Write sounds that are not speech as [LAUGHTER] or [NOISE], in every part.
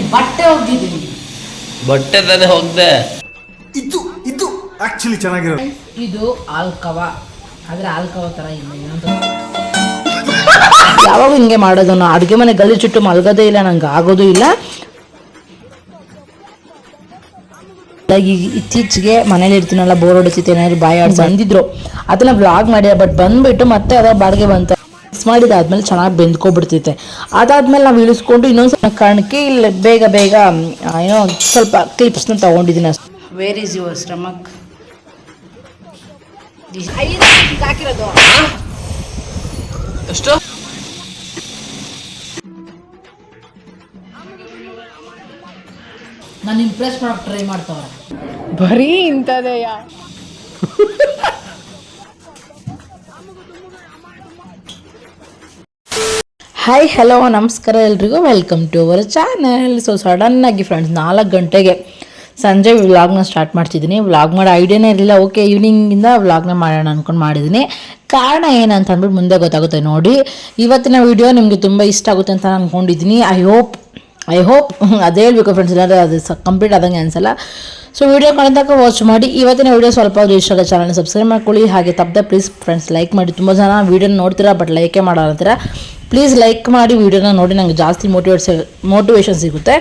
ಹೋಗ್ತಿದ್ದೀನಿ ಬಟ್ಟೆ ಹೋಗ್ತಿದ್ದೀನಿ ಬಟ್ಟೆ ತಾನೇ ಹೋಗ್ದೆ ಇದು ಇದು ಆಕ್ಚುಲಿ ಚೆನ್ನಾಗಿರೋ ಇದು ಆಲ್ಕವ. ಆದ್ರೆ ಆಲ್ಕವ ತರ ಇಲ್ಲ ಇನ್ನೊಂದು ಯಾವಾಗ ಹಿಂಗೆ ಮಾಡೋದು ನಾವು ಅಡುಗೆ ಮನೆ ಗಲ್ಲಿ ಚುಟ್ಟು ಮಲ್ಗೋದೇ ಇಲ್ಲ ನಂಗೆ ಆಗೋದು ಇಲ್ಲ. ಇತ್ತೀಚೆಗೆ ಮನೇಲಿ ಇರ್ತೀನಲ್ಲ ಬೋರ್ ಹೊಡಿತೈತೆ ಏನಾದ್ರು ಬಾಯಿ ಆಡ್ಸಿ ಬಂದಿದ್ರು ಅದನ್ನ ಬ್ಲಾಗ್ ಮಾಡ್ಯ ಬಟ್ ಬಂದ್ಬಿಟ್ಟು ಮತ್ತೆ ಅದ ಬಾಡಿಗೆ ಬಂತ. ಮಾಡಿದಾದ್ಮೇಲೆ ಚೆನ್ನಾಗಿ ಬೆಂದ್ಕೊಬಿಡ್ತೈತೆ. ಅದಾದ್ಮೇಲೆ ನಾವು ಇಳಿಸ್ಕೊಂಡು ಇನ್ನೊಂದು ಸ್ವಲ್ಪ ಕಾರಣಕ್ಕೆ ಇಲ್ಲಿ ಬೇಗ ಬೇಗ ಏನೋ ಸ್ವಲ್ಪ ಕ್ಲಿಪ್ಸ್ನ ತಗೊಂಡಿದ್ದೀನಿ ಅಷ್ಟೇ. ವೇರ್ ಈಸ್ ಯುವರ್ ಸ್ಟಮಕ್ ಹಾಕಿರೋದು ಎಷ್ಟು? ನಾನು ಇಂಪ್ರೆಸ್ ಮಾಡಕ್ ಟ್ರೈ ಮಾಡ್ತಾವ್ರೆ ಬರೀ ಇಂಥದೆಯ [LAUGHS] ಹಾಯ್ ಹಲೋ ನಮಸ್ಕಾರ ಎಲ್ರಿಗೂ. Welcome to our channel so ಸಡನ್ನಾಗಿ ಫ್ರೆಂಡ್ಸ್ ನಾಲ್ಕು ಗಂಟೆಗೆ ಸಂಜೆ ವ್ಲಾಗ್ನ ಸ್ಟಾರ್ಟ್ ಮಾಡ್ತಿದ್ದೀನಿ. ವ್ಲಾಗ್ ಮಾಡೋ ಐಡಿಯಾನೇ ಇರಲಿಲ್ಲ. ಓಕೆ ಈವ್ನಿಂಗಿಂದ ವ್ಲಾಗ್ನ ಮಾಡೋಣ ಅಂದ್ಕೊಂಡು ಮಾಡಿದ್ದೀನಿ. ಕಾರಣ ಏನಂತ ಅಂದ್ಬಿಟ್ಟು ಮುಂದೆ ಗೊತ್ತಾಗುತ್ತೆ ನೋಡಿ. ಇವತ್ತಿನ ವಿಡಿಯೋ ನಿಮಗೆ ತುಂಬ ಇಷ್ಟ ಆಗುತ್ತೆ ಅಂತ ನಾನು ಅಂದ್ಕೊಂಡಿದ್ದೀನಿ ಐ ಹೋಪ್ ಐ ಹೋಪ್ [LAUGHS] ಅದೇ ಹೇಳ್ಬೇಕು ಫ್ರೆಂಡ್ಸ್ ಇಲ್ಲಾಂದರೆ ಅದು ಕಂಪ್ಲೀಟ್ ಆದಂಗೆ ಅನಿಸಲ್ಲ. ಸೊ ವಿಡಿಯೋ ತನಕ ವಾಚ್ ಮಾಡಿ. ಇವತ್ತಿನ ವಿಡಿಯೋ ಸ್ವಲ್ಪ ಇಷ್ಟ ಆಗೋ ಚಾನಲ್ನ ಸಬ್ಸ್ಕ್ರೈಬ್ ಮಾಡ್ಕೊಳ್ಳಿ. ಹಾಗೆ ತಪ್ಪದೆ ಪ್ಲೀಸ್ ಫ್ರೆಂಡ್ಸ್ ಲೈಕ್ ಮಾಡಿ. ತುಂಬ ಜನ ವೀಡಿಯೋನ ನೋಡ್ತೀರಾ ಬಟ್ ಲೈಕೇ ಮಾಡೋ ಪ್ಲೀಸ್ ಲೈಕ್ ಮಾಡಿ ವಿಡಿಯೋನ ನೋಡಿ ನನಗೆ ಜಾಸ್ತಿ ಮೋಟಿವೇಟ್ ಮೋಟಿವೇಶನ್ ಸಿಗುತ್ತೆ.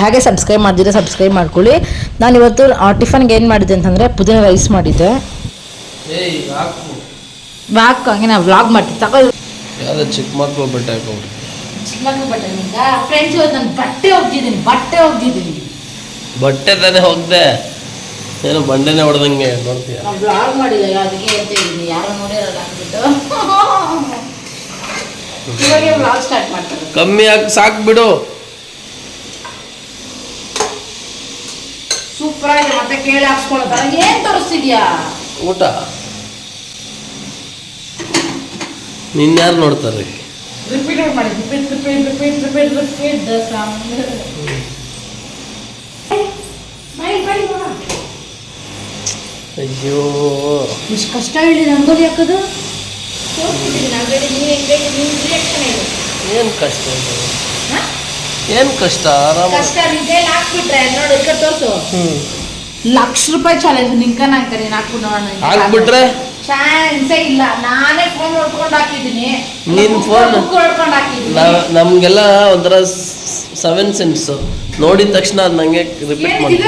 ಹಾಗೆ ಸಬ್ಸ್ಕ್ರೈಬ್ ಮಾಡಿದ್ರೆ ಸಬ್ಸ್ಕ್ರೈಬ್ ಮಾಡ್ಕೊಳ್ಳಿ. ನಾನು ಇವತ್ತು ಟಿಫನ್ಗೆ ಏನು ಮಾಡಿದ್ದೆ ಅಂತಂದರೆ ಪುದೀನ ರೈಸ್ ಮಾಡಿದ್ದೆ. ಏಯ್ ಹಾಗೆ ನಾವು ವ್ಲಾಗ್ ಮಾಡ್ತೀನಿ. ತಗೋ ಯಾವ್ದೋ ಚಿಕ್ಕ ಮಕ್ಕಳು ಬಟ್ಟೆ ಹಾಕೊಂಡ್ರಿ ಬಟ್ಟೆ ಫ್ರೆಂಡ್ಸ್ ಇವತ್ತು ನಾನು ಬಟ್ಟೆ ಹೋಗ್ತಿದ್ದೀನಿ ಬಟ್ಟೆ ಹೋಗ್ತಿದ್ದೀನಿ ಬಟ್ಟೆ ತಾನೇ ಹೋಗ್ದೆ ಏನು ಬಂಡೆನೇ ಹೊಡೆದಂಗೆ ನೋಡ್ತೀಯ? ವ್ಲಾಗ್ ಮಾಡಿಲ್ಲ ಅದಕ್ಕೆ ಹೇಳ್ತಾ ಇದ್ದೀನಿ. ಯಾರು ನೋಡಿರಲ್ಲ ಅಂದ್ಬಿಟ್ಟು [LAUGHS] ಇವಾಗ ಸ್ಟಾರ್ಟ್ ಮಾಡ್ತಾರೆ? ಕಮ್ಮಿ ಆಗಿ ಸಾಕು ಬಿಡು. ಸೂಪರ್ ಆಗಿದೆ ಮತ್ತೆ ಕೇಳಿ ಹಾಕ್ಸ್ಕೊಳತ್ತಾರ ಏನ್ ತೋರಿಸ್ತಿದ್ಯಾ? ಊಟ. ನಿನ್ಯಾರು ನೋಡ್ತಾರೆ? ರಿಪೀಟ್ ಮಾಡಿ. Repeat repeat repeat repeat repeat the ಅಯ್ಯೋ. ಇಷ್ಟು ಕಷ್ಟ ಹೇಳಿ ರಂಗೋಲಿ ಹಾಕೋದು. ಏನು ಕಷ್ಟ ಇದು? ಏನು ಕಷ್ಟ? ಆರಾಮ ಕಷ್ಟ ಹಾಕ್ಬಿಟ್ರೆ. ನೋಡಿ ಲಕ್ಷ ರೂಪಾಯಿ ಚಾಲೆಂಜ್ ನಿಂಕ ನಂಗೆ ನೀನು ಹಾಕ್ಬಿಟ್ಟು ನೋಡೋಣ ಹಾಕ್ಬಿಟ್ರೆ? ಚಾನ್ಸೇ ಇಲ್ಲ. ನಾನೇ ಫೋನ್ ಹೊಡ್ಕೊಂಡು ಹಾಕಿದ್ದೀನಿ. ನೀನ್ ಫೋನ್ ಬುಕ್ ಹೊಡ್ಕೊಂಡು ಹಾಕಿದ್ದೀನಿ. ನಮಗೆಲ್ಲ ಒಂಥರ ಸೆವೆನ್ ಸೆನ್ಸ್ ನೋಡಿದ ತಕ್ಷಣ ಅದು ನನಗೆ ರಿಪೀಟ್ ಮಾಡಿ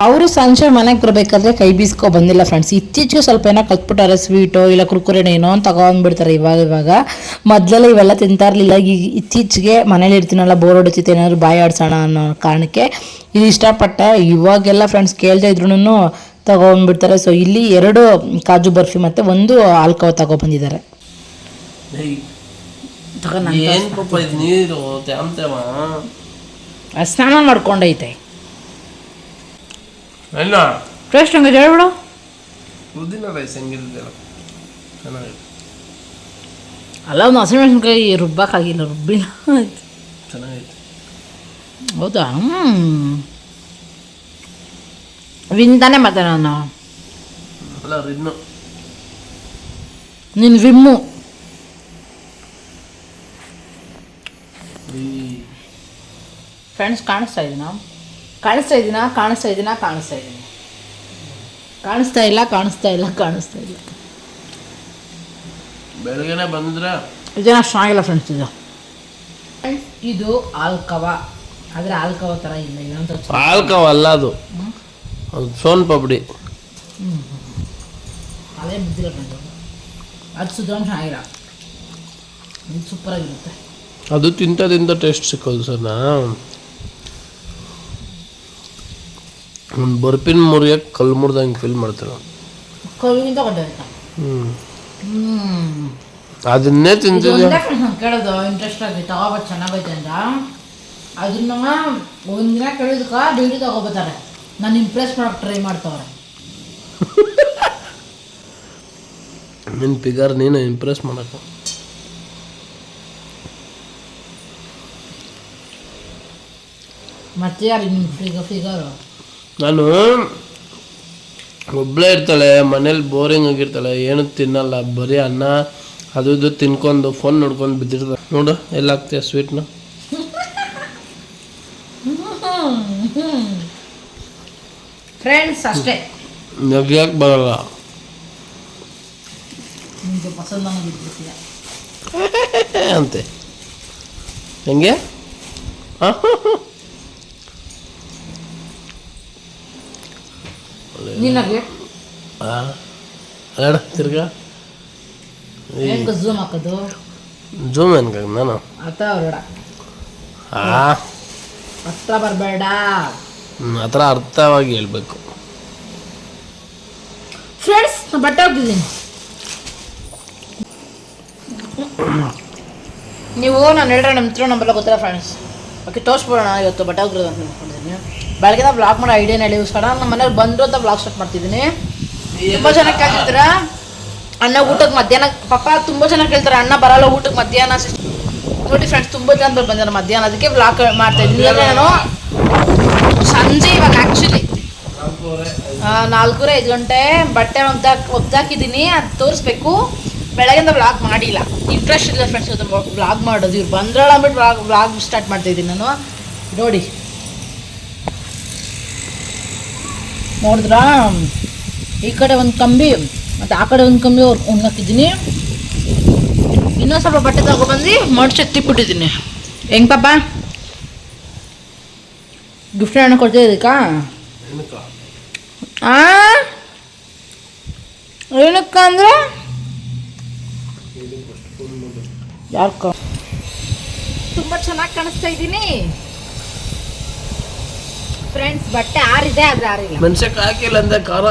ಅವರು ಸಂಜೆ ಮನೆಗೆ ಬರಬೇಕಾದ್ರೆ ಕೈ ಬೀಸ್ಕೊ ಬಂದಿಲ್ಲ ಫ್ರೆಂಡ್ಸ್ ಇತ್ತೀಚೆಗೆ ಸ್ವಲ್ಪ ಏನೋ ಕಲ್ತ್ಬಿಟ್ಟಾರೆ ಸ್ವೀಟೋ ಇಲ್ಲ ಕುರ್ಕುರೆನೋ ಏನೋ ಅಂತ ತಗೊಂಡ್ಬಿಡ್ತಾರೆ ಇವಾಗ ಇವಾಗ. ಮೊದಲೆಲ್ಲ ಇವೆಲ್ಲ ತಿಂತಾ ಇರಲಿಲ್ಲ. ಈಗ ಇತ್ತೀಚೆಗೆ ಮನೇಲಿ ಇರ್ತೀನಲ್ಲ ಬೋರ್ ಹೊಡಿತೈತೆ ಏನಾದ್ರು ಬಾಯಿ ಆಡ್ಸೋಣ ಅನ್ನೋ ಕಾರಣಕ್ಕೆ ಇದು ಇಷ್ಟಪಟ್ಟೆ ಇವಾಗೆಲ್ಲ ಫ್ರೆಂಡ್ಸ್ ಕೇಳ್ತಾ ಇದ್ರು ತಗೊಂಡ್ಬಿಡ್ತಾರೆ. ಸೊ ಇಲ್ಲಿ ಎರಡು ಕಾಜು ಬರ್ಫಿ ಮತ್ತು ಒಂದು ಆಲ್ಕೋ ತಗೊಬಂದಿದ್ದಾರೆ ಏನು ಪಾಪ ಇದು ನೀರು ತ್ಯಾಮ್ ತ್ಯಾಮ? ಸ್ನಾನ ಮಾಡ್ಕೊಂಡೈತೆ. ಅಲ್ಲ. ಟೇಸ್ಟ್ ಹಂಗೆ ಹೇಳ್ಬಿಡು ಉದ್ದಿನ ರೈಸ್ ಹೆಂಗಿರ್ತಲ್ಲ ಚೆನ್ನಾಗಿದೆ. ಅಲ್ಲ ಒಂದು ಹಸಿಮೆಣಸಿನ್ಕಾಯಿ ರುಬ್ಬಕ್ಕಾಗಿಲ್ಲ ರುಬ್ಬಿಲ್ಲ. ಚೆನ್ನಾಗೈತೆ. ಹೌದಾ? ಹ್ಮ್. ವಿಂತಾನೆ ಮತ್ತೆ ನಾನು. ಅಲ್ಲ ರಿನ್ನು. ನಿನ್ನ ವಿಮ್ಮು. ಫ್ರೆಂಡ್ಸ್ ಕಾಣಿಸ್ತಾ ಇದೀನಾ? ಕಾಣಿಸ್ತಾ ಇದ್ದೀನಾ ಕಾಣಿಸ್ತಾ ಇದ್ದೀನಾ ಕಾಣಿಸ್ತಾ ಇದ್ದೀನಿ ಕಾಣಿಸ್ತಾ ಇಲ್ಲ ಕಾಣಿಸ್ತಾ ಇಲ್ಲ ಕಾಣಿಸ್ತಾ ಇಲ್ಲ. ಬೆಳಗ್ಗೆನೆ ಬಂದ್ರೆ? ಇದೇನ ಚೆನ್ನಾಗಿಲ್ಲ ಫ್ರೆಂಡ್ಸ್ ಇದು. ಇದು ಆಲ್ಕವ. ಆದರೆ ಆಲ್ಕವ ಥರ ಇಲ್ಲ ಇನ್ನೊಂದು ಆಲ್ಕವ ಅಲ್ಲ ಅದು. ಅದು ಸೋನ್ ಪಾಪಡಿ. ಅದೇ ಬಿದ್ದಿಲ್ಲ ಫ್ರೆಂಡ್ಸ್ ಅದು. ಸುಧಾಮ್ ಚೆನ್ನಾಗಿಲ್ಲ. ಇದು ಸೂಪರಾಗಿರುತ್ತೆ ಅದು ತಿಂತ ತಿಂತ ಟೇಸ್ಟ್ ಸಿಕ್ಕೋದು ಸರ್ ನಾ. ಒಂದು ಬರ್ಪಿನ ಮುರಿಯಕ್ಕೆ ಕಲ್ಲು ಮುರಿದಂಗೆ ಫೀಲ್ ಮಾಡ್ತಾರೆ. ಕೊಟ್ಟಿರ್ತ ಹ್ಞೂ ಹ್ಞೂ ಅದನ್ನೇ ತಿಂತಿದ್ದೆ ಒಂದೇ ಕೇಳೋದು ಇಂಟ್ರೆಸ್ಟ್ ಆಗಿ ತಗೋಬೋದು ಚೆನ್ನಾಗೈತೆ ಅಂತ. ಅದನ್ನ ಒಂದಿನ ಕೇಳಿದ್ಕ ಡೈಲಿ ತಗೋಬತ್ತಾರೆ ನಾನು ಇಂಪ್ರೆಸ್ ಮಾಡಕ್ಕೆ ಟ್ರೈ ಮಾಡ್ತಾವ್ರೆ. [LAUGHS] ನಿನ್ನ ಫಿಗರ್ ನೀನು ಇಂಪ್ರೆಸ್ ಮಾಡಕ್ಕೆ ಮತ್ತೆ ಯಾರು ನಿಮ್ಮ ಫಿಗರ್ ಫಿಗರು ನಾನು ಒಬ್ಬಳೇ ಇರ್ತಾಳೆ ಮನೇಲಿ ಬೋರಿಂಗ್ ಆಗಿರ್ತಾಳೆ ಏನು ತಿನ್ನಲ್ಲ ಬರೀ ಅನ್ನ ಅದು ಇದು ತಿನ್ಕೊಂಡು ಫೋನ್ ನೋಡ್ಕೊಂಡು ಬಿದ್ದಿರ್ತಾಳೆ. ನೋಡು ಎಲ್ಲ ಹಾಕ್ತೀಯ ಸ್ವೀಟ್ನ ಫ್ರೆಂಡ್ಸ್ ಅಷ್ಟೇ. ನಗ್ಯಾಕೆ ಬರಲ್ಲ? [LAUGHS] ಅಂತೆ. ಹೆಂಗೆ? ಆ? ನಿನಗೆ ಆ? ಅಲ್ಲ ತಿರ್ಗಾ? ಹೆಂಗೆ ಝೂಮ್ ಹಾಕೋದು? ಜೂಮ್ ಅನ್ಕ ನಾನು? ಅತ್ತ ಹೊರಡ ಆ. ಹತ್ರ ಬರಬೇಡ. ಆ ಥರ ಅರ್ಥವಾಗಿ ಹೇಳಬೇಕು. ಫ್ರೆಂಡ್ಸ್ ನಾನು ಬಟ್ಟೆ ಹೋಗ್ತಿದ್ದೀನಿ ನೀವು ನಾನು ಹೇಳಿದ್ರೆ ನಮ್ಮ ಹತ್ರ ನಂಬಲ್ಲ ಗೊತ್ತಿಲ್ಲ ಫ್ರೆಂಡ್ಸ್ ಓಕೆ ತೋರಿಸ್ಬಿಡೋಣ ಇವತ್ತು ಬಟ್ಟೆ ಹೋಗಿರೋದು ಅಂತ ಅಂದ್ಕೊಂಡಿದ್ದೀನಿ. ಬೆಳಗ್ಗೆ ಬ್ಲಾಗ್ ಮಾಡೋ ಐಡಿಯಾ ಸಡನ್ ನಮ್ಮ ಮನೇಲಿ ಬಂದರು ಅಂತ ಬ್ಲಾಗ್ ಸ್ಟಾರ್ಟ್ ಮಾಡ್ತಿದ್ದೀನಿ. ತುಂಬ ಜನ ಕೇಳ್ತಿದ್ದೀರಾ? ಅಣ್ಣ ಊಟಕ್ಕೆ ಮಧ್ಯಾಹ್ನ ಪಾಪ ತುಂಬ ಜನ ಕೇಳ್ತಾರೆ, ಅಣ್ಣ ಬರಲ್ಲ ಊಟಕ್ಕೆ ಮಧ್ಯಾಹ್ನ. ನೋಡಿ ಫ್ರೆಂಡ್ಸ್ ತುಂಬ ಜನ ಬಂದಿದ್ದಾರೆ ಮಧ್ಯಾಹ್ನ. ಅದಕ್ಕೆ ಬ್ಲಾಗ್ ಮಾಡ್ತಾ ಇದ್ದೀನಿ. ನಾನು ಸಂಜೆ ಇವಾಗ ಆ್ಯಕ್ಚುಲಿ ನಾಲ್ಕೂರ ಐದು ಗಂಟೆ ಬಟ್ಟೆ ಒಗ್ದಾಕ್ ಒಗ್ದಾಕಿದ್ದೀನಿ. ಅದು ತೋರಿಸ್ಬೇಕು. ಬೆಳಗ್ಗೆಯಿಂದ ಬ್ಲಾಗ್ ಮಾಡಿಲ್ಲ. ಇಂಟ್ರೆಸ್ಟ್ ಇಲ್ಲ ಫ್ರೆಂಡ್ಸ್ ಬ್ಲಾಗ್ ಮಾಡೋದು. ಇವ್ರು ಬಂದ್ರಳ ಅಂದ್ಬಿಟ್ಟು ಬ್ಲಾಗ್ ಬ್ಲಾಗ್ ಸ್ಟಾರ್ಟ್ ಮಾಡ್ತಾ ಇದ್ದೀನಿ ನಾನು. ನೋಡಿ. ನೋಡಿದ್ರಾ? ಈ ಕಡೆ ಒಂದು ಕಂಬಿ, ಮತ್ತು ಆ ಕಡೆ ಒಂದು ಕಂಬಿ ಒಣಗಾಕಿದ್ದೀನಿ ಇನ್ನೊಂದು ಸ್ವಲ್ಪ ಬಟ್ಟೆ ತಗೊಬಂದು ಮಡ್ಚಿ ಎತ್ತಿಬಿಟ್ಟಿದ್ದೀನಿ ಹೆಂಗ್ ಪಾಪ? ಗಿಫ್ಟ್ ಹಣ್ಣು ಕೊಡ್ತಾ ಇದಕ್ಕಾ? ಏನಕ್ಕ ಅಂದ್ರೆ? ಯಾರ್ಕ? ತುಂಬ ಚೆನ್ನಾಗಿ ಕಾಣಿಸ್ತಾ ಇದ್ದೀನಿ. ಫ್ರೆಂಡ್ಸ್ ಬಟ್ಟೆ ಆರಿದೆ ಆದ್ರೆ ಆರಿಲ್ಲ. ಮೆಣಸಕ್ಕೆ ಹಾಕಿಲ್ಲ ಅಂದೆ ಖಾರ.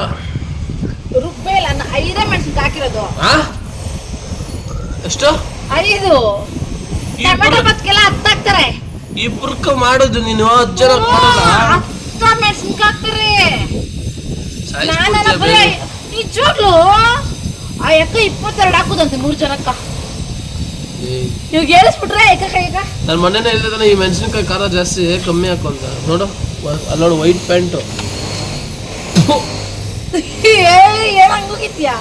ರುಬ್ಬೇ ಇಲ್ಲ ನಾನು ಐದೇ ಮೆಣಸಿನ್ಕಾಯಿ ಹಾಕಿರೋದು. ಆ? ಎಷ್ಟು? ಐದು. ಟೊಮೆಟೊ ಬದ್ಕೆಲ್ಲ ಹತ್ತಾಕ್ತಾರೆ. ಇಬ್ರಕ್ಕ ಮಾಡೋದು ನೀನು ಹತ್ತು ಜನ ಮಾಡಲ್ಲ ಹತ್ತ ಮೆಣಸಿನ್ಕಾಯಿ ಹಾಕ್ತಾರೆ. ನಾನು ಸಾಯಿಸ್ಬಿಡ್ತೀಯ ಬರೀ. ನಿಜವಾಗ್ಲು? ಆ ಎಕ್ಕ ಇಪ್ಪತ್ತೆರಡು ಹಾಕುದಂತೆ ಮೂರು ಜನಕ್ಕ. ಏಯ್, ನೀವು ಹೇಳಿಸ್ಬಿಟ್ರೆ ಏಕ ನನ್ನ ಮನೇನೆ ಇಲ್ದಿದ್ದಾನೆ ಈ ಮೆಣಸಿನಕಾಯಿ ಖಾರ ಜಾಸ್ತಿ ಕಮ್ಮಿ ಹಾಕು ಅಂತ. ನೋಡು. ಅಲ್ಲಿ ನೋಡು ವೈಟ್ ಪ್ಯಾಂಟು ಹೇಳಂಗೋಗಿದ್ಯಾ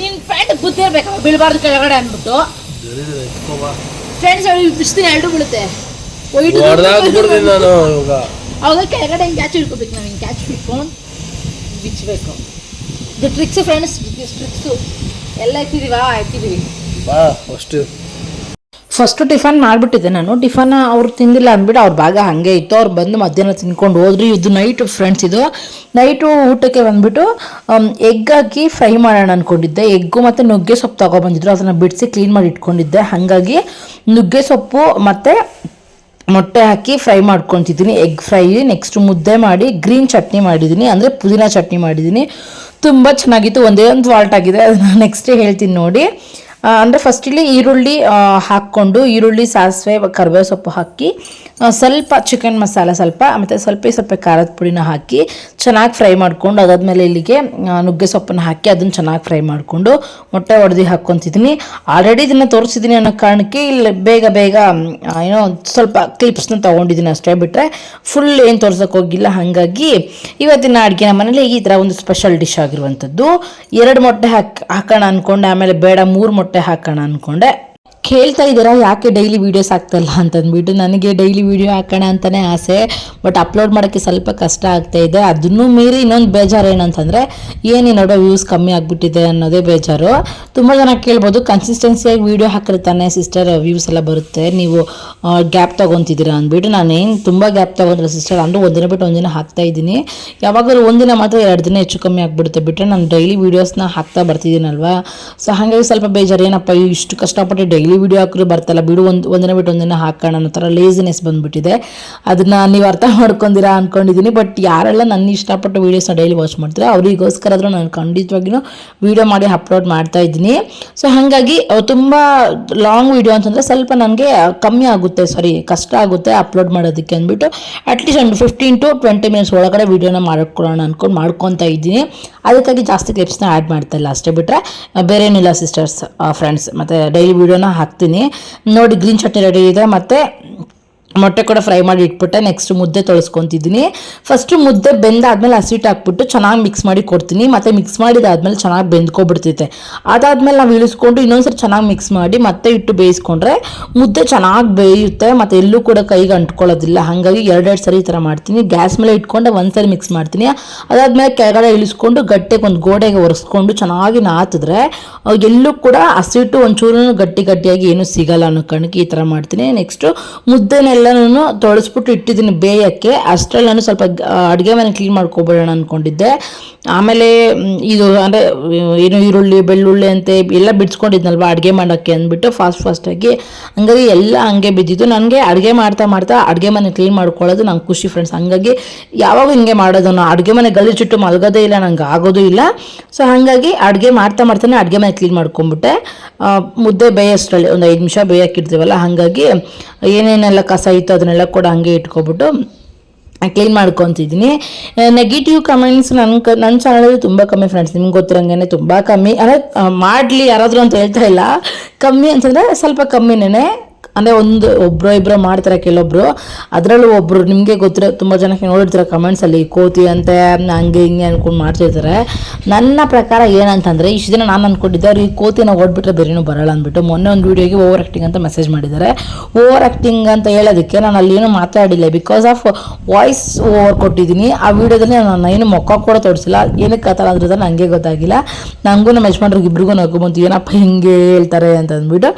ನಿನ್ ಪ್ಯಾಂಟ್ ಬುದ್ಧಿ ಇರ್ಬೇಕಮ್ಮ ಬೀಳ್ಬಾರ್ದು ಕೆಳಗಡೆ ಅಂದ್ಬಿಟ್ಟು. ಫ್ರೆಂಡ್ಸ್ ಬಿಸ್ತೀನಿ ಎರಡು ಬೀಳುತ್ತೆ. ವೈಟ್ ಹೊಡೆದಾಕ್ಬಿಡ್ತೀನಿ ನಾನು ಇವಾಗ. ಅವಾಗ ಕೆಳಗಡೆ ಹಿಂಗೆ ಕ್ಯಾಚ್ ಹಿಡ್ಕೋಬೇಕು ನಾವು ಹಿಂಗೆ ಕ್ಯಾಚ್ ಹಿಡ್ಕೊಂಡು ಬಿಚ್ಚಬೇಕು ಇದು ಟ್ರಿಕ್ಸ್ ಫ್ರೆಂಡ್ಸ್ ಟ್ರಿಕ್ಸು ಎಲ್ಲ ಎತ್ತಿದೀವಾ ಎತ್ತಿದೀವಿ ಬಾ ಫಸ್ಟ್ ಫಸ್ಟು ಟಿಫನ್ ಮಾಡಿಬಿಟ್ಟಿದ್ದೆ ನಾನು. ಟಿಫನ್ ಅವ್ರು ತಿಂದಿಲ್ಲ ಅಂದ್ಬಿಟ್ಟು ಅವ್ರ ಭಾಗ ಹಾಗೆ ಇತ್ತು. ಅವ್ರು ಬಂದು ಮಧ್ಯಾಹ್ನ ತಿನ್ಕೊಂಡು ಹೋದ್ರಿ. ಇದು ನೈಟ್ ಫ್ರೆಂಡ್ಸ್ ಇದು. ನೈಟು ಊಟಕ್ಕೆ ಬಂದ್ಬಿಟ್ಟು ಎಗ್ ಹಾಕಿ ಫ್ರೈ ಮಾಡೋಣ ಅಂದ್ಕೊಂಡಿದ್ದೆ ಎಗ್ಗು ಮತ್ತು ನುಗ್ಗೆ ಸೊಪ್ಪು ತೊಗೊಬಂದಿದ್ರು. ಅದನ್ನು ಬಿಡಿಸಿ ಕ್ಲೀನ್ ಮಾಡಿ ಇಟ್ಕೊಂಡಿದ್ದೆ. ಹಾಗಾಗಿ ನುಗ್ಗೆ ಸೊಪ್ಪು ಮತ್ತು ಮೊಟ್ಟೆ ಹಾಕಿ ಫ್ರೈ ಮಾಡ್ಕೊತಿದ್ದೀನಿ. ಎಗ್ ಫ್ರೈ ನೆಕ್ಸ್ಟ್ ಮುದ್ದೆ ಮಾಡಿ ಗ್ರೀನ್ ಚಟ್ನಿ ಮಾಡಿದ್ದೀನಿ. ಅಂದರೆ ಪುದೀನ ಚಟ್ನಿ ಮಾಡಿದ್ದೀನಿ. ತುಂಬ ಚೆನ್ನಾಗಿತ್ತು. ಒಂದೇ ಒಂದು ವಾಲ್ಟ್ ಆಗಿದೆ. ಅದನ್ನು ನೆಕ್ಸ್ಟ್ ಹೇಳ್ತೀನಿ ನೋಡಿ. ಅಂದರೆ ಫಸ್ಟ್ ಇಲ್ಲಿ ಈರುಳ್ಳಿ ಹಾಕ್ಕೊಂಡು ಈರುಳ್ಳಿ ಸಾಸಿವೆ ಕರಿಬೇವು ಸೊಪ್ಪು ಹಾಕಿ ಸ್ವಲ್ಪ ಚಿಕನ್ ಮಸಾಲ ಸ್ವಲ್ಪ ಮತ್ತು ಸ್ವಲ್ಪ ಸ್ವಲ್ಪ ಖಾರದ ಪುಡಿನ ಹಾಕಿ ಚೆನ್ನಾಗಿ ಫ್ರೈ ಮಾಡ್ಕೊಂಡು ಅದಾದಮೇಲೆ ಇಲ್ಲಿಗೆ ನುಗ್ಗೆ ಸೊಪ್ಪನ್ನು ಹಾಕಿ ಅದನ್ನು ಚೆನ್ನಾಗಿ ಫ್ರೈ ಮಾಡಿಕೊಂಡು ಮೊಟ್ಟೆ ಒಡೆದು ಹಾಕ್ಕೊತಿದ್ದೀನಿ ಆಲ್ರೆಡಿ ಇದನ್ನು ತೋರಿಸಿದ್ದೀನಿ ಅನ್ನೋ ಕಾರಣಕ್ಕೆ ಇಲ್ಲಿ ಬೇಗ ಬೇಗ ಏನೋ ಸ್ವಲ್ಪ ಕ್ಲಿಪ್ಸ್ನ ತೊಗೊಂಡಿದ್ದೀನಿ ಅಷ್ಟೇ ಬಿಟ್ಟರೆ ಫುಲ್ ಏನು ತೋರ್ಸೋಕೆ ಹೋಗಿಲ್ಲ. ಹಾಗಾಗಿ ಇವತ್ತಿನ ಅಡುಗೆ ನಮ್ಮ ಮನೇಲಿ ಈ ಥರ ಒಂದು ಸ್ಪೆಷಲ್ ಡಿಶ್ ಆಗಿರುವಂಥದ್ದು ಎರಡು ಮೊಟ್ಟೆ ಹಾಕಿ, ಹಾಕೋಣ ಅಂದ್ಕೊಂಡೆ ಆಮೇಲೆ ಬೇಡ ಮೂರು ಮೊಟ್ಟೆ ಹಾಕೋಣ ಅಂದ್ಕೊಂಡೆ ಕೇಳ್ತಾ ಇದ್ದೀರಾ? ಯಾಕೆ ಡೈಲಿ ವೀಡಿಯೋಸ್ ಆಗ್ತಾಯಿಲ್ಲ ಅಂತಂದ್ಬಿಟ್ಟು ನನಗೆ ಡೈಲಿ ವೀಡಿಯೋ ಹಾಕೋಣ ಅಂತಲೇ ಆಸೆ. ಬಟ್ ಅಪ್ಲೋಡ್ ಮಾಡೋಕ್ಕೆ ಸ್ವಲ್ಪ ಕಷ್ಟ ಆಗ್ತಾ ಇದೆ. ಅದನ್ನು ಮೀರಿ ಇನ್ನೊಂದು ಬೇಜಾರು ಏನಂತಂದರೆ, ಏನು ನೋಡೋ ವ್ಯೂಸ್ ಕಮ್ಮಿ ಆಗಿಬಿಟ್ಟಿದೆ ಅನ್ನೋದೇ ಬೇಜಾರು. ತುಂಬ ಜನ ಕೇಳ್ಬೋದು ಕನ್ಸಿಸ್ಟೆನ್ಸಿಯಾಗಿ ವೀಡಿಯೋ ಹಾಕಿರ್ತಾನೆ ಸಿಸ್ಟರ್ ವ್ಯೂಸ್ ಎಲ್ಲ ಬರುತ್ತೆ. ನೀವು ಗ್ಯಾಪ್ ತೊಗೊತಿದ್ದೀರಾ ಅಂದ್ಬಿಟ್ಟು ನಾನೇನು ತುಂಬ ಗ್ಯಾಪ್ ತೊಗೊಂಡ್ರೆ ಸಿಸ್ಟರ್ ಅಂದರೂ ಒಂದಿನ ಬಿಟ್ಟು ಒಂದಿನ ಹಾಕ್ತಾ ಇದ್ದೀನಿ. ಯಾವಾಗಲೂ ಒಂದಿನ ಮಾತ್ರ ಎರಡು ದಿನ ಹೆಚ್ಚು ಕಮ್ಮಿ ಆಗಿಬಿಡುತ್ತೆ. ಬಿಟ್ಟರೆ ನಾನು ಡೈಲಿ ವೀಡಿಯೋಸ್ನ ಹಾಕ್ತಾ ಬರ್ತಿದ್ದೀನಲ್ವಾ? ಸೊ ಹಾಗಾಗಿ ಸ್ವಲ್ಪ ಬೇಜಾರು. ಏನಪ್ಪ, ಇಷ್ಟು ಕಷ್ಟಪಟ್ಟು ಡೈಲಿ ವೀಡಿಯೋ ಹಾಕಿದ್ರು ಬರ್ತಲ್ಲ ಬಿಡು ಒಂದು ಒಂದಿನ ಬಿಟ್ಟು ಒಂದಿನ ಹಾಕೋಣ ಅನ್ನೋ ಥರ ಲೇಸಿನೆಸ್ ಬಂದುಬಿಟ್ಟಿದೆ. ಅದನ್ನು ನೀವು ಅರ್ಥ ಮಾಡ್ಕೊಂಡಿರಾ ಅಂದ್ಕೊಂಡಿದ್ದೀನಿ ಬಟ್ ಯಾರೆಲ್ಲ ನನ್ನ ಇಷ್ಟಪಟ್ಟು ವೀಡಿಯೋಸ್ನ ಡೈಲಿ ವಾಚ್ ಮಾಡ್ತಾರೆ ಅವರಿಗೋಸ್ಕರ ಆದರೂ ನಾನು ಖಂಡಿತವಾಗಿಯೂ ವೀಡಿಯೋ ಮಾಡಿ ಅಪ್ಲೋಡ್ ಮಾಡ್ತಾ ಇದ್ದೀನಿ. ಸೊ ಹಾಗಾಗಿ ತುಂಬ ಲಾಂಗ್ ವೀಡಿಯೋ ಅಂತಂದರೆ ಸ್ವಲ್ಪ ನನಗೆ ಕಮ್ಮಿ ಆಗುತ್ತೆ ಸಾರಿ ಕಷ್ಟ ಆಗುತ್ತೆ ಅಪ್ಲೋಡ್ ಮಾಡೋದಕ್ಕೆ ಅಂದ್ಬಿಟ್ಟು. ಅಟ್ಲೀಸ್ಟ್ ಒಂದು ಫಿಫ್ಟೀನ್ ಟು ಟ್ವೆಂಟಿ ಮಿನಿಟ್ಸ್ ಒಳಗಡೆ ವೀಡಿಯೋನ ಮಾಡ್ಕೊಳ್ಳೋಣ ಅಂದ್ಕೊಂಡು ಮಾಡ್ಕೊತಾ ಇದ್ದೀನಿ. ಅದಕ್ಕಾಗಿ ಜಾಸ್ತಿ ಕ್ಲಿಪ್ಸ್ನ ಆ್ಯಡ್ ಮಾಡ್ತಾ ಇಲ್ಲ, ಅಷ್ಟೇ ಬಿಟ್ಟರೆ ಬೇರೆ ಏನಿಲ್ಲ ಸಿಸ್ಟರ್ಸ್ ಫ್ರೆಂಡ್ಸ್ ಮತ್ತು ಡೈಲಿ ವೀಡಿಯೋನ ಹಾಕ್ತೀನಿ. ನೋಡಿ ಗ್ರೀನ್ ಚಟ್ನಿ ರೆಡಿ ಇದೆ. ಮತ್ತು ಮೊಟ್ಟೆ ಕೂಡ ಫ್ರೈ ಮಾಡಿ ಇಟ್ಬಿಟ್ಟೆ. ನೆಕ್ಸ್ಟ್ ಮುದ್ದೆ ತೊಳಸ್ಕೊತಿದ್ದೀನಿ ಫಸ್ಟು ಮುದ್ದೆ ಬೆಂದಾದ್ಮೇಲೆ ಹಸಿಟ್ಟು ಹಾಕ್ಬಿಟ್ಟು ಚೆನ್ನಾಗಿ ಮಿಕ್ಸ್ ಮಾಡಿ ಕೊಡ್ತೀನಿ. ಮತ್ತು ಮಿಕ್ಸ್ ಮಾಡಿದಾದ್ಮೇಲೆ ಚೆನ್ನಾಗಿ ಬೆಂದ್ಕೊಬಿಡ್ತೈತೆ. ಅದಾದ್ಮೇಲೆ ನಾವು ಇಳಿಸ್ಕೊಂಡು ಇನ್ನೊಂದ್ಸರಿ ಚೆನ್ನಾಗಿ ಮಿಕ್ಸ್ ಮಾಡಿ ಮತ್ತೆ ಇಟ್ಟು ಬೇಯಿಸ್ಕೊಂಡ್ರೆ ಮುದ್ದೆ ಚೆನ್ನಾಗಿ ಬೇಯುತ್ತೆ. ಮತ್ತೆ ಎಲ್ಲೂ ಕೂಡ ಕೈಗೆ ಅಂಟ್ಕೊಳ್ಳೋದಿಲ್ಲ. ಹಾಗಾಗಿ ಎರಡೆರಡು ಸರಿ ಈ ಥರ ಮಾಡ್ತೀನಿ. ಗ್ಯಾಸ್ ಮೇಲೆ ಇಟ್ಕೊಂಡು ಒಂದ್ಸರಿ ಮಿಕ್ಸ್ ಮಾಡ್ತೀನಿ. ಅದಾದ್ಮೇಲೆ ಕೆಳಗಡೆ ಇಳಿಸ್ಕೊಂಡು ಗಟ್ಟೆಗೆ ಒಂದು ಗೋಡೆಗೆ ಒರೆಸ್ಕೊಂಡು ಚೆನ್ನಾಗಿ ನಾತಿದ್ರೆ ಎಲ್ಲೂ ಕೂಡ ಹಸಿಟ್ಟು ಒಂಚೂರು ಗಟ್ಟಿ ಗಟ್ಟಿಯಾಗಿ ಏನೂ ಸಿಗಲ್ಲ ಅನ್ನೋ ಕಣಕ್ಕೆ ಈ ಥರ ಮಾಡ್ತೀನಿ. ನೆಕ್ಸ್ಟು ಮುದ್ದೆನೆಲ್ಲನೂ ತೊಳಸ್ಬಿಟ್ಟು ಇಟ್ಟಿದ್ದೀನಿ ಬೇಯಕ್ಕೆ. ಅಷ್ಟರಲ್ಲಿ ನಾನು ಸ್ವಲ್ಪ ಅಡುಗೆ ಮನೆ ಕ್ಲೀನ್ ಮಾಡ್ಕೊಬಿಡೋಣ ಅಂದ್ಕೊಂಡಿದ್ದೆ ಆಮೇಲೆ ಇದು ಅಂದರೆ, ಏನು ಈರುಳ್ಳಿ, ಬೆಳ್ಳುಳ್ಳಿ ಅಂತೆ ಎಲ್ಲ ಬಿಡಿಸ್ಕೊಂಡಿದ್ನಲ್ವ ಅಡುಗೆ ಮಾಡೋಕ್ಕೆ ಅಂದ್ಬಿಟ್ಟು ಫಾಸ್ಟ್ ಫಾಸ್ಟಾಗಿ ಹಂಗಾಗಿ ಎಲ್ಲ ಹಂಗೆ ಬಿದ್ದಿದ್ದು. ನನಗೆ ಅಡುಗೆ ಮಾಡ್ತಾ ಮಾಡ್ತಾ ಅಡುಗೆ ಮನೆ ಕ್ಲೀನ್ ಮಾಡ್ಕೊಳ್ಳೋದು ನಂಗೆ ಖುಷಿ ಫ್ರೆಂಡ್ಸ್ ಹಂಗಾಗಿ ಯಾವಾಗ ಹಿಂಗೆ ಮಾಡೋದು ನಾನು ಅಡುಗೆ ಮನೆ ಗಲೀಜಿಟ್ಟು ಮಲಗೋದೇ ಇಲ್ಲ, ನಂಗೆ ಆಗೋದು ಇಲ್ಲ. ಸೊ ಹಾಗಾಗಿ ಅಡುಗೆ ಮಾಡ್ತಾ ಮಾಡ್ತಾನೆ ಅಡುಗೆ ಮನೆ ಕ್ಲೀನ್ ಮಾಡ್ಕೊಂಬಿಟ್ಟೆ. ಮುದ್ದೆ ಬೇಯಷ್ಟರಲ್ಲಿ ಒಂದು ಐದು ನಿಮಿಷ ಬೇಯಕ್ಕಿರ್ತೀವಲ್ಲ ಹಾಗಾಗಿ ಏನೇನೆಲ್ಲ ಕಸ ಇತ್ತು, ಅದನ್ನೆಲ್ಲ ಕೂಡ ಹಂಗೆ ಇಟ್ಕೊಬಿಟ್ಟು ಕ್ಲೀನ್ ಮಾಡ್ಕೊತಿದ್ದೀನಿ. ನೆಗೆಟಿವ್ ಕಮೆಂಟ್ಸ್ ನನ್ನ ಕ ನನ್ನ ಚಾನಲಲ್ಲಿ ತುಂಬ ಕಮ್ಮಿ ಫ್ರೆಂಡ್ಸ್ ನಿಮ್ಗೆ ಗೊತ್ತಿರಂಗೆ ತುಂಬ ಕಮ್ಮಿ. ಅಂದರೆ ಮಾಡಲಿ ಯಾರಾದರೂ ಅಂತ ಹೇಳ್ತಾ ಇಲ್ಲ. ಕಮ್ಮಿ ಅಂತಂದರೆ ಸ್ವಲ್ಪ ಕಮ್ಮಿನೇ ಅಂದರೆ ಒಂದು ಒಬ್ಬರು ಇಬ್ಬರು ಮಾಡ್ತಾರೆ ಕೆಲವೊಬ್ರು. ಅದರಲ್ಲೂ ಒಬ್ಬರು ನಿಮಗೆ ಗೊತ್ತಿರೋ ತುಂಬ ಜನಕ್ಕೆ ನೋಡಿರ್ತಾರೆ ಕಮೆಂಟ್ಸಲ್ಲಿ ಕೋತಿ ಅಂತೆ, ಹಂಗೆ ಹಿಂಗೆ ಅನ್ಕೊಂಡು ಮಾಡ್ತಿರ್ತಾರೆ. ನನ್ನ ಪ್ರಕಾರ ಏನಂತಂದರೆ, ಇಷ್ಟು ದಿನ ನಾನು ಅಂದ್ಕೊಂಡಿದ್ದೆ ಅವ್ರಿಗೆ ಕೋತಿನ ಓಡ್ಬಿಟ್ರೆ ಬೇರೆನೂ ಬರಲ್ಲ ಅಂದ್ಬಿಟ್ಟು ಮೊನ್ನೆ ಒಂದು ವೀಡಿಯೋಗೆ ಓವರ್ ಆ್ಯಕ್ಟಿಂಗ್ ಅಂತ ಮೆಸೇಜ್ ಮಾಡಿದ್ದಾರೆ. ಓವರ್ ಆ್ಯಕ್ಟಿಂಗ್ ಅಂತ ಹೇಳೋದಕ್ಕೆ ನಾನು ಅಲ್ಲಿ ಏನೂ ಮಾತಾಡಿಲ್ಲ. ಬಿಕಾಸ್ ಆಫ್ ವಾಯ್ಸ್ ಓವರ್ ಕೊಟ್ಟಿದ್ದೀನಿ. ಆ ವಿಡಿಯೋದಲ್ಲಿ ನಾನು ಏನು ಮೊಕ್ಕ ಕೂಡ ತೋರಿಸಿಲ್ಲ ಏನಕ್ಕೆ ಆ ಥರ ಅದ್ರದ್ದು ನನಗೆ ಗೊತ್ತಾಗಿಲ್ಲ. ನನಗೂ ನಮ್ಮ ಯಜಮಾನ್ರಿಗೆ ಇಬ್ರಿಗೂ ನಗು ಬಂತು, ಏನಪ್ಪ ಹಿಂಗೆ ಹೇಳ್ತಾರೆ? ಅಂತ ಅಂದ್ಬಿಟ್ಟು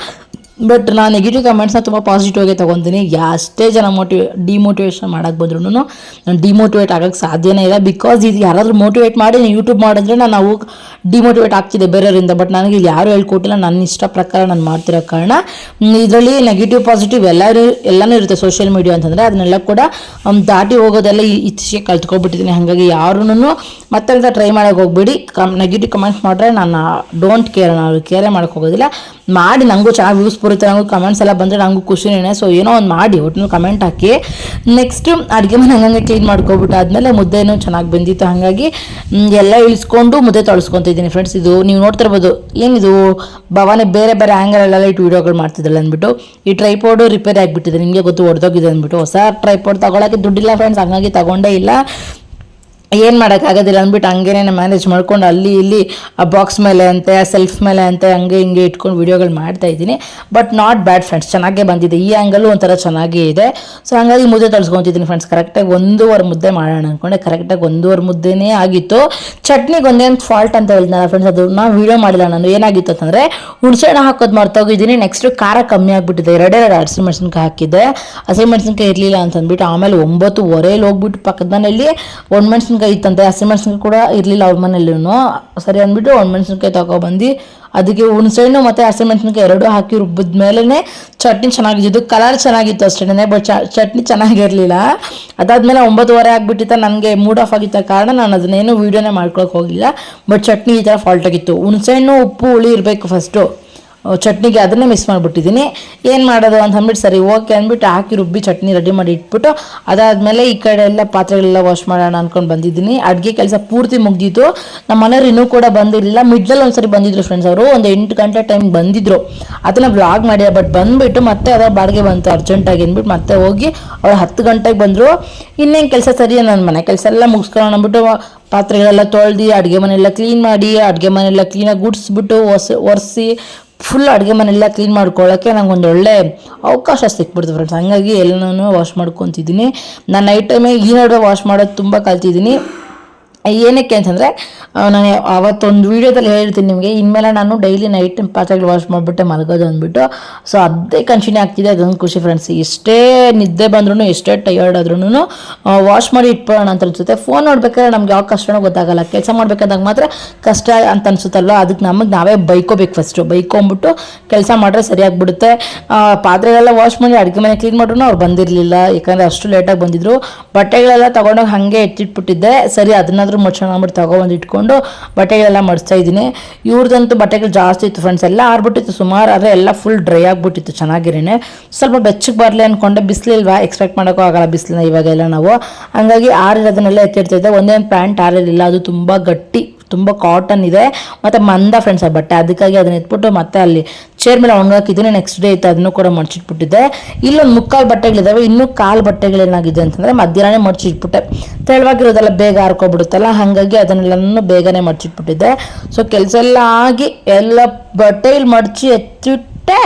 ಬಟ್ ನಾನು ನೆಗೆಟಿವ್ ಕಮೆಂಟ್ಸ್ನ ತುಂಬ ಪಾಸಿಟಿವ್ ಆಗಿ ತೊಗೊತೀನಿ. ಎಷ್ಟೇ ಜನ ಮೋಟಿವೇ ಡಿಮೋಟಿವೇಶನ್ ಮಾಡೋಕ್ಕೆ ಬಂದ್ರೂ ನಾನು ಡಿಮೋಟಿವೇಟ್ ಆಗೋಕ್ಕೆ ಸಾಧ್ಯನೇ ಇಲ್ಲ. ಬಿಕಾಸ್ ಇದು ಯಾರಾದರೂ ಮೋಟಿವೇಟ್ ಮಾಡಿ ಯೂಟ್ಯೂಬ್ ಮಾಡಿದ್ರೆ ನಾನು ನಾವು ಡಿಮೋಟಿವೇಟ್ ಆಗ್ತಿದೆ ಬೇರೆಯವರಿಂದ. ಬಟ್ ನನಗೆ ಯಾರೂ ಹೇಳ್ಕೊಟ್ಟಿಲ್ಲ. ನನ್ನ ಇಷ್ಟ ಪ್ರಕಾರ ನಾನು ಮಾಡ್ತಿರೋ ಕಾರಣ ಇದರಲ್ಲಿ ನೆಗೆಟಿವ್ ಪಾಸಿಟಿವ್ ಎಲ್ಲರೂ ಎಲ್ಲನೂ ಇರುತ್ತೆ ಸೋಷಿಯಲ್ ಮೀಡಿಯಾ ಅಂತಂದರೆ. ಅದನ್ನೆಲ್ಲ ಕೂಡ ದಾಟಿ ಹೋಗೋದೆಲ್ಲ ಇತ್ತೀಚೆಗೆ ಕಲ್ತ್ಕೊಬಿಟ್ಟಿದ್ದೀನಿ. ಹಾಗಾಗಿ ಯಾರೂ ಮತ್ತೆ ಟ್ರೈ ಮಾಡೋಕೆ ಹೋಗ್ಬೇಡಿ. ಕಮ್ ನೆಗೆಟಿವ್ ಕಮೆಂಟ್ಸ್ ಮಾಡಿದ್ರೆ ನಾನು ಡೋಂಟ್ ಕೇರ್ ನಾನು ಕೇರೇ ಮಾಡೋಕ್ಕೆ ಹೋಗೋದಿಲ್ಲ. ಮಾಡಿ ನನಗೂ ಚೆನ್ನಾಗಿ ವ್ಯೂಸ್ ಬರುತ್ತೆ ನನಗೂ ಕಮೆಂಟ್ಸ್ ಎಲ್ಲ ಬಂದರೆ ನನಗೂ ಖುಷಿನೇ ಸೊ ಏನೋ ಒಂದು ಮಾಡಿ ಒಟ್ಟು ಕಮೆಂಟ್ ಹಾಕಿ. ನೆಕ್ಸ್ಟ್ ಅಡುಗೆ ಮನೆ ಹಂಗಂಗೆ ಕ್ಲೀನ್ ಮಾಡ್ಕೊಬಿಟ್ಟು ಆದಮೇಲೆ ಮುದ್ದೆನೂ ಚೆನ್ನಾಗಿ ಬಂದಿತ್ತು. ಹಾಗಾಗಿ ಎಲ್ಲ ಇಳಿಸ್ಕೊಂಡು ಮುದ್ದೆ ತೊಳಸ್ಕೊತಿದ್ದೀನಿ ಫ್ರೆಂಡ್ಸ್ ಇದು ನೀವು ನೋಡ್ತಿರ್ಬೋದು, ಏನಿದು, ಭವಾನಿ ಬೇರೆ ಬೇರೆ ಆ್ಯಂಗಲಲ್ಲೆಲ್ಲ ಇಟ್ಟು ವೀಡಿಯೋಗಳು ಮಾಡ್ತಿದ್ದಲ್ಲ ಅಂದ್ಬಿಟ್ಟು. ಈ ಟ್ರೈಪೋರ್ಡು ರಿಪೇರಿ ಆಗಿಬಿಟ್ಟಿದೆ. ನಿಮಗೆ ಗೊತ್ತು ಹೊಡೆದೋಗಿದೆ ಅಂದ್ಬಿಟ್ಟು. ಹೊಸ ಟ್ರೈಪೋರ್ಡ್ ತಗೊಳಕ್ಕೆ ದುಡ್ಡಿಲ್ಲ ಫ್ರೆಂಡ್ಸ್ ಹಂಗಾಗಿ ತಗೊಂಡೇ ಇಲ್ಲ. ಏನು ಮಾಡೋಕ್ಕಾಗೋದಿಲ್ಲ ಅಂದ್ಬಿಟ್ಟು ಹಂಗೇನೆ ಮ್ಯಾನೇಜ್ ಮಾಡ್ಕೊಂಡು ಅಲ್ಲಿ ಇಲ್ಲಿ ಆ ಬಾಕ್ಸ್ ಮೇಲೆ ಅಂತೆ, ಆ ಸೆಲ್ಫ್ ಮೇಲೆ ಅಂತೆ, ಹಂಗೆ ಹಿಂಗೆ ಇಟ್ಕೊಂಡು ವೀಡಿಯೋಗಳು ಮಾಡ್ತಾ ಇದ್ದೀನಿ. ಬಟ್ ನಾಟ್ ಬ್ಯಾಡ್ ಫ್ರೆಂಡ್ಸ್ ಚೆನ್ನಾಗೇ ಬಂದಿದೆ. ಈ ಆ್ಯಂಗಲು ಒಂಥರ ಚೆನ್ನಾಗೇ ಇದೆ. ಸೊ ಹಾಗಾಗಿ ಮುದ್ದೆ ತಳ್ಸ್ಕೊತಿದ್ದೀನಿ ಫ್ರೆಂಡ್ಸ್ ಕರೆಕ್ಟಾಗಿ ಒಂದೂವರೆ ಮುದ್ದೆ ಮಾಡೋಣ ಅಂದ್ಕೊಂಡೆ ಕರೆಕ್ಟಾಗಿ ಒಂದೂವರೆ ಮುದ್ದೆನೇ ಆಗಿತ್ತು. ಚಟ್ನಿಗೆ ಒಂದೇನು ಫಾಲ್ಟ್ ಅಂತ ಹೇಳಿದ್ನಲ್ಲ ಫ್ರೆಂಡ್ಸ್ ಅದು ನಾವು ವೀಡಿಯೋ ಮಾಡಿಲ್ಲ ನಾನು. ಏನಾಗಿತ್ತು ಅಂತಂದರೆ, ಹುಣಸೆಹಣ್ಣು ಹಾಕೋದು ಮರ್ತೋಗಿದ್ದೀನಿ ನೆಕ್ಸ್ಟ್ ಖಾರ ಕಮ್ಮಿ ಆಗಿಬಿಟ್ಟಿದೆ. ಎರಡೆರಡು ಹಸಿಮೆಣ್ಸಿನ್ಕಾಯಿ ಹಾಕಿದ್ದೆ. ಹಸಿಮೆಣ್ಸಿನ್ಕಾಯಿ ಇರಲಿಲ್ಲ ಅಂತ ಅಂದ್ಬಿಟ್ಟು ಆಮೇಲೆ ಒಂಬತ್ತುವರೆಲಿ ಹೋಗ್ಬಿಟ್ಟು ಪಕ್ಕದ ಮನೆಯಲ್ಲಿ ಒಣಮೆಣ್ಸಿನ್ಕಾಯಿ ಇತ್ತಂತೆ ಹಸಿಮೆಣ್ಸಿನ್ಕಾಯಿ ಕೂಡ ಇರಲಿಲ್ಲ ಅವ್ರ ಮನೇಲಿನೂ ಸರಿ ಅಂದ್ಬಿಟ್ಟು ಒಣ ಮೆಣಸಿನ್ಕಾಯಿ ತಗೊಬಂದು ಅದಕ್ಕೆ ಹುಣಸೆಹಣ್ಣು ಮತ್ತು ಹಸಿಮೆಣ್ಸಿನ್ಕಾಯಿ ಎರಡೂ ಹಾಕಿ ರುಬ್ಬಿದ ಮೇಲೇ ಚಟ್ನಿ ಚೆನ್ನಾಗಿದ್ದು ಕಲರ್ ಚೆನ್ನಾಗಿತ್ತು ಅಷ್ಟೇ ಬಟ್ ಚಟ್ನಿ ಚೆನ್ನಾಗಿರಲಿಲ್ಲ. ಅದಾದಮೇಲೆ ಒಂಬತ್ತುವರೆ ಆಗಿಬಿಟ್ಟಿತ್ತ, ನನಗೆ ಮೂಡ್ ಆಫ್ ಆಗಿದ್ದ ಕಾರಣ ನಾನು ಅದನ್ನೇನು ವೀಡಿಯೋನೇ ಮಾಡ್ಕೊಳಕ್ಕೆ ಹೋಗಿಲ್ಲ. ಬಟ್ ಚಟ್ನಿ ಈ ಥರ ಫಾಲ್ಟ್ ಆಗಿತ್ತು. ಹುಣಸೆಹಣ್ಣು, ಉಪ್ಪು, ಹುಳಿ ಇರಬೇಕು ಫಸ್ಟು ಚಟ್ನಿಗೆ ಅದನ್ನೇ ಮಿಸ್ ಮಾಡಿಬಿಟ್ಟಿದ್ದೀನಿ. ಏನು ಮಾಡೋದು ಅಂತ ಅಂದ್ಬಿಟ್ಟು, ಸರಿ ಓಕೆ ಅಂದ್ಬಿಟ್ಟು ಹಾಕಿ ರುಬ್ಬಿ ಚಟ್ನಿ ರೆಡಿ ಮಾಡಿ ಇಟ್ಬಿಟ್ಟು, ಅದಾದಮೇಲೆ ಈ ಕಡೆ ಎಲ್ಲ ಪಾತ್ರೆಗಳೆಲ್ಲ ವಾಶ್ ಮಾಡೋಣ ಅಂದ್ಕೊಂಡು ಬಂದಿದ್ದೀನಿ. ಅಡುಗೆ ಕೆಲಸ ಪೂರ್ತಿ ಮುಗ್ದಿತ್ತು. ನಮ್ಮ ಮನೆಯವ್ರು ಇನ್ನೂ ಕೂಡ ಬಂದಿರಲಿಲ್ಲ. ಮಿಡ್ಲಲ್ಲಿ ಒಂದ್ಸರಿ ಬಂದಿದ್ರು ಫ್ರೆಂಡ್ಸ್ ಅವರು. ಒಂದು ಎಂಟು ಗಂಟೆ ಟೈಮ್ ಬಂದಿದ್ರು. ಅದನ್ನ ಬ್ಲಾಗ್ ಮಾಡಿ ಬಟ್ ಬಂದುಬಿಟ್ಟು ಮತ್ತೆ ಅದ ಬಾಡಿಗೆ ಬಂತು ಅರ್ಜೆಂಟಾಗಿ ಅಂದ್ಬಿಟ್ಟು ಮತ್ತೆ ಹೋಗಿ ಅವ್ರು ಹತ್ತು ಗಂಟೆಗೆ ಬಂದರು. ಇನ್ನೇನು ಕೆಲಸ ಸರಿ ನನ್ನ ಮನೆ. ಕೆಲಸ ಎಲ್ಲ ಮುಗಿಸ್ಕೊಳ್ಳೋಣ ಅಂದ್ಬಿಟ್ಟು ಪಾತ್ರೆಗಳೆಲ್ಲ ತೊಳ್ದು, ಅಡುಗೆ ಮನೆಯೆಲ್ಲ ಕ್ಲೀನ್ ಮಾಡಿ, ಅಡುಗೆ ಮನೆಯೆಲ್ಲ ಕ್ಲೀನಾಗಿ ಗುಡಿಸ್ಬಿಟ್ಟು ಒಸ ಒರೆಸಿ ಫುಲ್ ಅಡುಗೆ ಮನೆಲ್ಲ ಕ್ಲೀನ್ ಮಾಡ್ಕೊಳ್ಳೋಕ್ಕೆ ಒಂದು ಒಳ್ಳೆ ಅವಕಾಶ ಸಿಕ್ಬಿಡ್ತು ಫ್ರೆಂಡ್ಸ್ ಹಂಗಾಗಿ ಎಲ್ಲನೂ ವಾಶ್ ಮಾಡ್ಕೊತಿದ್ದೀನಿ. ನಾನು ನೈಟ್ ಟೈಮೇ ಈ ನಡುವೆ ವಾಶ್ ಮಾಡೋದು ತುಂಬ ಕಲ್ತಿದ್ದೀನಿ. ಏನಕ್ಕೆ ಅಂತಂದರೆ ನಾನು ಅವತ್ತೊಂದು ವೀಡಿಯೋದಲ್ಲಿ ಹೇಳ್ತೀನಿ ನಿಮಗೆ, ಇನ್ಮೇಲೆ ನಾನು ಡೈಲಿ ನೈಟ್ ಪಾತ್ರೆಗಳು ವಾಶ್ ಮಾಡಿಬಿಟ್ಟೆ, ಮಲಗೋದು ಅಂದ್ಬಿಟ್ಟು. ಸೊ ಅದೇ ಕಂಟಿನ್ಯೂ ಆಗ್ತಿದೆ, ಅದೊಂದು ಖುಷಿ ಫ್ರೆಂಡ್ಸ್ ಎಷ್ಟೇ ನಿದ್ದೆ ಬಂದ್ರೂ ಎಷ್ಟೇ ಟಯರ್ಡ್ ಆದ್ರೂ ವಾಶ್ ಮಾಡಿ ಇಟ್ಬಿಡೋಣ ಅಂತ ಅನಿಸುತ್ತೆ. ಫೋನ್ ನೋಡ್ಬೇಕಾದ್ರೆ ನಮ್ಗೆ ಯಾವ ಕಷ್ಟನೋ ಗೊತ್ತಾಗಲ್ಲ. ಕೆಲಸ ಮಾಡ್ಬೇಕಂದಾಗ ಮಾತ್ರ ಕಷ್ಟ ಅಂತ ಅನಿಸುತ್ತಲ್ವ? ಅದಕ್ಕೆ ನಮಗೆ ನಾವೇ ಬೈಕೋಬೇಕು ಫಸ್ಟು ಬೈಕೊಂಬಿಟ್ಟು ಕೆಲಸ ಮಾಡಿದ್ರೆ ಸರಿಯಾಗ್ಬಿಡುತ್ತೆ ಪಾತ್ರೆಗಳೆಲ್ಲ ವಾಶ್ ಮಾಡಿ ಅಡುಗೆ ಮನೆ ಕ್ಲೀನ್ ಮಾಡ್ರು ಅವ್ರು ಬಂದಿರಲಿಲ್ಲ. ಯಾಕಂದರೆ ಅಷ್ಟು ಲೇಟಾಗಿ ಬಂದಿದ್ರು. ಬಟ್ಟೆಗಳೆಲ್ಲ ತೊಗೊಂಡೋಗಿ ಹಾಗೆ ಎತ್ತಿಟ್ಬಿಟ್ಟಿದ್ದೆ. ಸರಿ, ಅದನ್ನಾದ್ರೂ ಮಡ್ಸೋಣ ಅಂದ್ಬಿಟ್ಟು ತಗೊಬಂದು ಇಟ್ಕೊಂಡು ಬಟ್ಟೆಗಳೆಲ್ಲ ಮಡಿಸ್ತಾ ಇದ್ದೀನಿ. ಇವ್ರದ್ದಂತೂ ಬಟ್ಟೆಗಳು ಜಾಸ್ತಿ ಇತ್ತು ಫ್ರೆಂಡ್ಸ್ ಎಲ್ಲ ಆರ್ಬಿಟ್ಟಿತ್ತು ಸುಮಾರು, ಆದರೆ ಎಲ್ಲ ಫುಲ್ ಡ್ರೈ ಆಗಿಬಿಟ್ಟಿತ್ತು ಚೆನ್ನಾಗಿರೇನೆ. ಸ್ವಲ್ಪ ಬೆಚ್ಚಗೆ ಬರಲಿ ಅಂದ್ಕೊಂಡೆ ಬಿಸಿಲಿಲ್ವಾ? ಎಕ್ಸ್ಪೆಕ್ಟ್ ಮಾಡೋಕ್ಕೂ ಆಗಲ್ಲ ಬಿಸಿಲನ್ನ ಇವಾಗೆಲ್ಲ ನಾವು. ಹಂಗಾಗಿ ಆರಿರೋದನ್ನೆಲ್ಲ ಎತ್ತಿರ್ತಿದ್ದೆ ಒಂದೇ ಒಂದು ಪ್ಯಾಂಟ್ ಆರಿರಲಿಲ್ಲ, ಅದು ತುಂಬ ಗಟ್ಟಿ. ತುಂಬ ಕಾಟನ್ ಇದೆ. ಮತ್ತು ಮಂದ ಫ್ರೆಂಡ್ಸ್ ಆ ಬಟ್ಟೆ. ಅದಕ್ಕಾಗಿ ಅದನ್ನ ಎತ್ಬಿಟ್ಟು ಮತ್ತೆ ಅಲ್ಲಿ ಚೇರ್ ಮೇಲೆ ಒಣಗಾಕಿದ್ದೀನಿ ನೆಕ್ಸ್ಟ್ ಡೇ ಇತ್ತು ಅದನ್ನು ಕೂಡ ಮಡ್ಚಿಟ್ಬಿಟ್ಟಿದ್ದೆ. ಇಲ್ಲೊಂದು ಮುಕ್ಕಾಲು ಬಟ್ಟೆಗಳಿದ್ದಾವೆ ಇನ್ನೂ ಕಾಲು ಬಟ್ಟೆಗಳೇನಾಗಿದೆ ಅಂತಂದರೆ ಮಧ್ಯಾಹ್ನನೇ ಮಡ್ಚಿಟ್ಬಿಟ್ಟೆ. ತೆಳುವಾಗಿರೋದೆಲ್ಲ ಬೇಗ ಹಾರ್ಕೊಬಿಡುತ್ತಲ್ಲ ಹಾಗಾಗಿ ಅದನ್ನೆಲ್ಲನೂ ಬೇಗನೆ ಮಡ್ಚಿಟ್ಬಿಟ್ಟಿದ್ದೆ. ಸೊ ಕೆಲಸ ಎಲ್ಲ ಆಗಿ ಎಲ್ಲ ಬಟ್ಟೆಗಳು ಮಡಚಿ ಎತ್ತಿಟ್ಟೆ.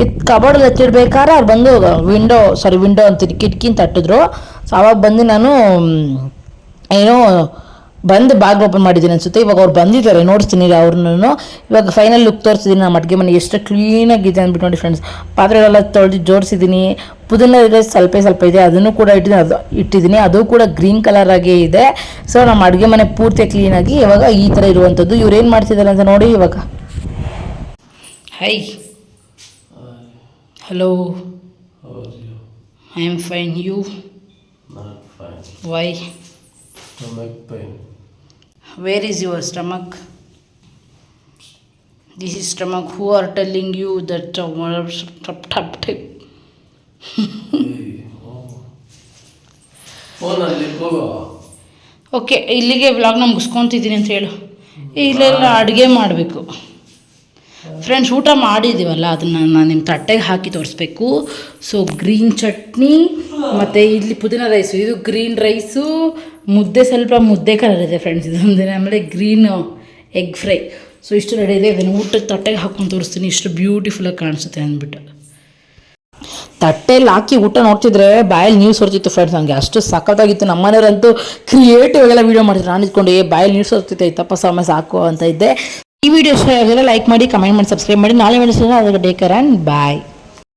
ಇದು ಕಬೋರ್ಡಲ್ಲಿ ಎತ್ತಿಡ್ಬೇಕಾದ್ರೆ ಅವ್ರು ಬಂದು ವಿಂಡೋ ಸಾರಿ ವಿಂಡೋ ಅಂತೀನಿ ಕಿಟಕಿನ ತಟ್ಟಿದ್ರು ಸೊ ಅವಾಗ ಬಂದು ನಾನು ಏನೋ ಬಂದು ಬಾಗ್ ಓಪನ್ ಮಾಡಿದ್ದೀನಿ ಅನ್ಸುತ್ತೆ. ಇವಾಗ ಅವ್ರು ಬಂದಿದ್ದಾರೆ ನೋಡಿಸ್ತೀನಿ ಅವ್ರನ್ನೂ ಇವಾಗ ಫೈನಲ್ ಲುಕ್ ತೋರಿಸಿದ್ದೀನಿ ನಮ್ಮ ಅಡುಗೆ ಮನೆ ಎಷ್ಟು ಕ್ಲೀನಾಗಿದೆ ಅಂದ್ಬಿಟ್ಟು ನೋಡಿ ಫ್ರೆಂಡ್ಸ್ ಪಾತ್ರೆಗಳೆಲ್ಲ ತೊಳೆದು ಜೋಡಿಸಿದ್ದೀನಿ ಪುದೀನ ಇದೆ ಸ್ವಲ್ಪ ಸ್ವಲ್ಪ ಇದೆ. ಅದನ್ನು ಕೂಡ ಇಟ್ಟಿದ್ದೀನಿ. ಅದು ಇಟ್ಟಿದ್ದೀನಿ ಅದು ಕೂಡ ಗ್ರೀನ್ ಕಲರ್ ಆಗೇ ಇದೆ. ಸೊ ನಮ್ಮ ಅಡುಗೆ ಮನೆ ಪೂರ್ತಿ ಕ್ಲೀನಾಗಿ ಇವಾಗ ಈ ಥರ ಇರುವಂಥದ್ದು. ಇವ್ರು ಏನು ಮಾಡ್ತಿದ್ದಾರೆ ಅಂತ ನೋಡಿ ಇವಾಗ. Hi hello I am fine you why my why stomach pain Where is your stomach? This is stomach. Who are telling you that uh, tap tap tap? ಫೋನಲ್ಲಿ ಹೋಗೋ ಓಕೆ ಇಲ್ಲಿಗೆ ವ್ಲಾಗ್ನ ಮುಗಿಸ್ಕೊತಿದ್ದೀನಿ ಅಂತ ಹೇಳು ಇಲ್ಲೆಲ್ಲ ಅಡುಗೆ ಮಾಡಬೇಕು ಫ್ರೆಂಡ್ಸ್ ಊಟ ಮಾಡಿದ್ದೀವಲ್ಲ ಅದನ್ನು ನಾನು ನಿಮ್ಮ ತಟ್ಟೆಗೆ ಹಾಕಿ ತೋರಿಸ್ಬೇಕು. ಸೊ ಗ್ರೀನ್ ಚಟ್ನಿ, ಮತ್ತು ಇಲ್ಲಿ ಪುದೀನ ರೈಸು ಇದು ಗ್ರೀನ್ ರೈಸು ಮುದ್ದೆ ಸ್ವಲ್ಪ ಮುದ್ದೆ ಕಲರ್ ಇದೆ ಫ್ರೆಂಡ್ಸ್ ಇದೊಂದು ಆಮೇಲೆ ಗ್ರೀನು ಎಗ್ ಫ್ರೈ ಸೊ ಇಷ್ಟು ರೆಡಿ ಇದೆ. ಇದನ್ನು ಊಟದ ತಟ್ಟೆಗೆ ಹಾಕ್ಕೊಂಡು ತೋರಿಸ್ತೀನಿ. ಇಷ್ಟು ಬ್ಯೂಟಿಫುಲ್ಲಾಗಿ ಕಾಣಿಸುತ್ತೆ ಅಂದ್ಬಿಟ್ಟು. ತಟ್ಟೆಯಲ್ಲಿ ಹಾಕಿ ಊಟ ನೋಡ್ತಿದ್ರೆ ಬಾಯಲ್ಲಿ ನೀರು ಸೋರ್ತಿತ್ತು ಫ್ರೆಂಡ್ಸ್ ನನಗೆ ಅಷ್ಟು ಸಖತ್ತಾಗಿತ್ತು. ನಮ್ಮ ಮನೆಯವರಂತೂ ಕ್ರಿಯೇಟಿವ್ ಎಲ್ಲ ವೀಡಿಯೋ ಮಾಡಿದ್ರು. ನಾನು ಇದ್ಕೊಂಡು, ಏ, ಬಾಯಲ್ಲಿ ನೀರು ಸೋರ್ತಿತ್ತು ಇತ್ತಪ್ಪ ಸಮಯ ಸಾಕು ಅಂತ ಇದ್ದೆ. ಈ ವಿಡಿಯೋ ಇಷ್ಟ ಆಗಿದ್ರೆ ಲೈಕ್ ಮಾಡಿ ಕಮೆಂಟ್ ಮಾಡಿ ಸಬ್ಸ್ಕ್ರೈಬ್ ಮಾಡಿ. ನಾಳೆ ಮಾಡಿಸಿದ್ರೆ ಅದಕ್ಕೆ ಡೇಕರ್ ಆ್ಯಂಡ್ ಬಾಯ್